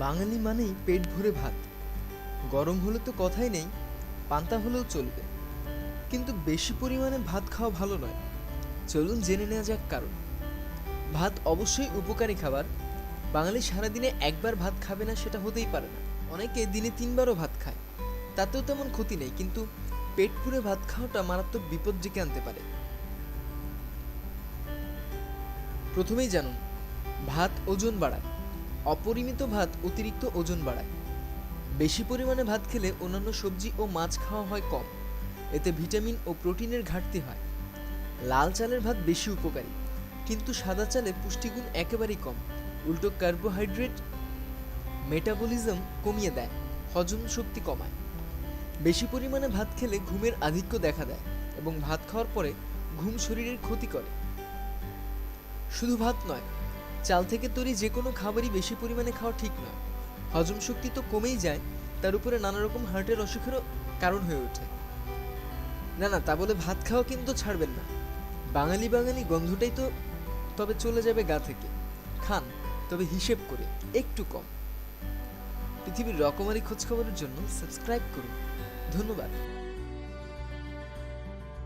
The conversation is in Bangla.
বাঙালি মানেই পেট ভরে ভাত। গরম হলে তো কথাই নেই, পান্তা হলেও চলবে। কিন্তু বেশি পরিমাণে ভাত খাওয়া ভালো নয়। চলুন জেনে নেওয়া যাক কারণ। ভাত অবশ্যই উপকারী খাবার। বাঙালি সারাদিনে একবার ভাত খাবে না সেটা হতেই পারে না। অনেকে দিনে তিনবারও ভাত খায়। তাতেও তেমন ক্ষতি নেই, কিন্তু পেট পুরে ভাত খাওয়াটা মারাত্মক বিপদ ডেকে আনতে পারে। প্রথমেই জানুন, ভাত ওজন বাড়ায়। অপরিমিত ভাত অতিরিক্ত ওজন বাড়ায়। বেশি পরিমাণে ভাত খেলে অন্যান্য সবজি ও মাছ খাওয়া হয় কম। এতে ভিটামিন ও প্রোটিনের ঘাটতি হয়। লাল চালের ভাত বেশি উপকারী, কিন্তু সাদা চালে পুষ্টিগুণ একেবারেই কম। উল্টো কার্বোহাইড্রেট মেটাবলিজম কমিয়ে দেয়, হজম শক্তি কমায়। বেশি পরিমাণে ভাত খেলে ঘুমের আধিক্য দেখা দেয় এবং ভাত খাওয়ার পরে ঘুম শরীরের ক্ষতি করে। শুধু ভাত নয় চাল থেকে তৈরি যে কোনো খাবারই বেশি পরিমাণে খাওয়া ঠিক নয়। হজম শক্তি তো কমেই যায়, তার উপরে নানা রকম হার্টের অসুখেরও কারণ হয়ে ওঠে। না না, তা বলে ভাত খাওয়া কিন্তু ছাড়বেন না। বাঙালি বাঙালি গন্ধটাই তো তবে চলে যাবে গা থেকে। খান, তবে হিসেব করে, একটু কম। পৃথিবীর রকমারি খোঁজখবরের জন্য সাবস্ক্রাইব করুন। ধন্যবাদ।